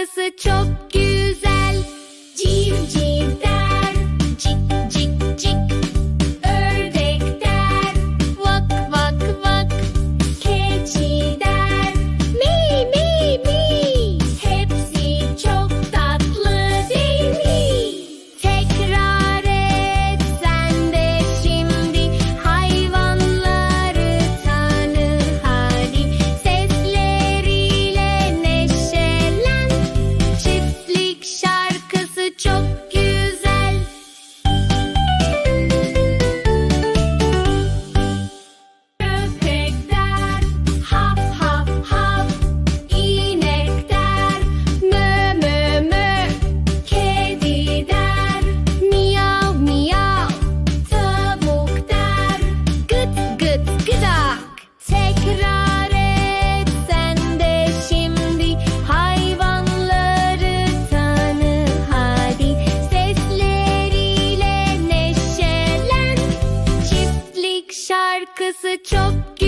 Burası çok güzel. Şarkısı çok